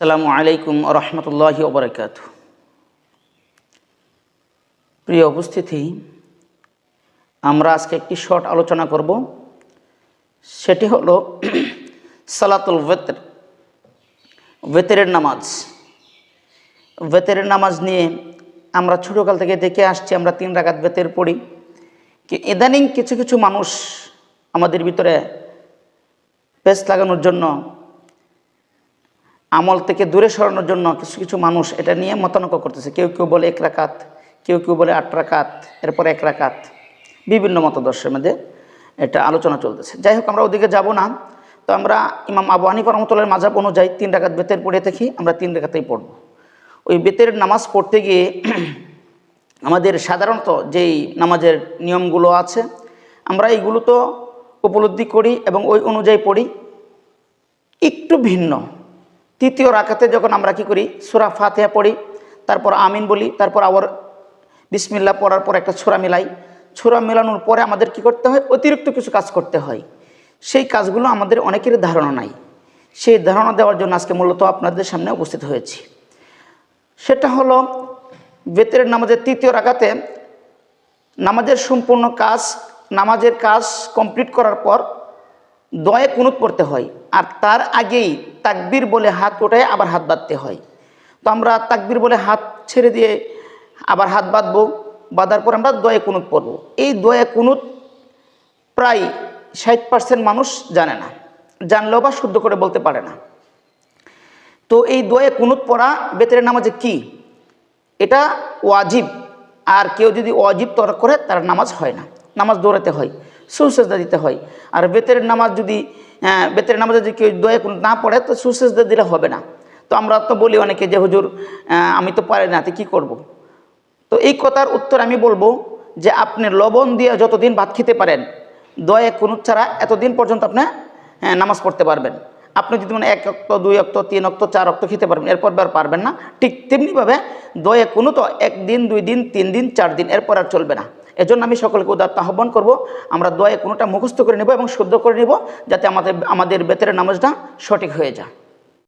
আসসালামু আলাইকুম রহমতুল্লাহি ওবরাকাত প্রিয় উপস্থিতি, আমরা আজকে একটি শর্ট আলোচনা করব। সেটি হলো সালাতুল বেতর বেতরের নামাজ। বেতরের নামাজ নিয়ে আমরা ছোটোকাল থেকে দেখে আসছি, আমরা তিন রাকাত বেতের পড়ি। কি ইদানিং কিছু কিছু মানুষ আমাদের ভিতরে পেস লাগানোর জন্য আমল থেকে দূরে সরানোর জন্য কিছু কিছু মানুষ এটা নিয়ে মতানক করতেছে। কেউ কেউ বলে এক রাকাত, কেউ কেউ বলে আট রাকাত, এরপর এক রাকাত। বিভিন্ন মতদর্শের মধ্যে এটা আলোচনা চলতেছে। যাই হোক, আমরা ওদিকে যাব না। তো আমরা ইমাম আবু হানিফা মাজাব অনুযায়ী তিন রাকাত বেতের পড়ে থাকি আমরা তিন রাকাতেই পড়ব। ওই বেতের নামাজ পড়তে গিয়ে আমাদের সাধারণত যেই নামাজের নিয়মগুলো আছে, আমরা এইগুলো তো উপলব্ধি করি এবং ওই অনুযায়ী পড়ি। একটু ভিন্ন। তৃতীয় রাখাতে যখন আমরা কি করি, সুরা ফাতেহা পড়ি, তারপর আমিন বলি, তারপর আবার বিসমিল্লা পড়ার পর একটা ছোরা মিলাই। ছোরা মেলানোর পরে আমাদের কি করতে হয়? অতিরিক্ত কিছু কাজ করতে হয়। সেই কাজগুলো আমাদের অনেকেরই ধারণা নাই। সেই ধারণা দেওয়ার জন্য আজকে মূলত আপনাদের সামনে উপস্থিত হয়েছি। সেটা হলো, বেতের নামাজের তৃতীয় রাখাতে নামাজের সম্পূর্ণ কাজ, নামাজের কাজ কমপ্লিট করার পর দয়ে কুনুত পড়তে হয় আর তার আগেই তাকবীর বলে হাত ওঠায় আবার হাত বাঁধতে হয়। তো আমরা তাকবীর বলে হাত ছেড়ে দিয়ে আবার হাত বাঁধবো, বাঁধার পর আমরা দয়ে কুনুত পড়ব। এই দয়ে কুনুত প্রায় ষাট পার্সেন্ট মানুষ জানে না, জানলেও বা শুদ্ধ করে বলতে পারে না। তো এই দয়ে কুনুত পড়া বেতের নামাজে কি? এটা ওয়াজিব, আর কেউ যদি ওয়াজিব তরক করে তার নামাজ হয় না, নামাজ দৌড়াতে হয়। সুসেজদা দিতে হয়। আর বেতের নামাজ যদি বেতের নামাজে যদি কেউ দয়া কোনো না পড়ে, তো সুসেজদা দিলে হবে না। তো আমরা তো বলি অনেকে যে, হুজুর আমি তো পারি না, তো কী করব? তো এই কথার উত্তর আমি বলব যে, আপনি লবণ দিয়ে যতদিন ভাত খেতে পারেন, দয়া কোনো ছাড়া এতদিন পর্যন্ত আপনি নামাজ পড়তে পারবেন। আপনি যদি মানে এক অক্ত, দুই অক্ত, তিন অক্ত, চার অক্ত খেতে পারবেন, এরপর আর পারবেন না। ঠিক তেমনিভাবে দয়ে কোনো তো একদিন, দুই দিন, তিন দিন, চার দিন, এরপর আর চলবে না। এজন্য আমি সকলকে উদাত্ত আহ্বান করব, আমরা দয়ে কোনোটা মুখস্থ করে নেব এবং শুদ্ধ করে নেব, যাতে আমাদের আমাদের বেতের নামাজটা সঠিক হয়ে যায়।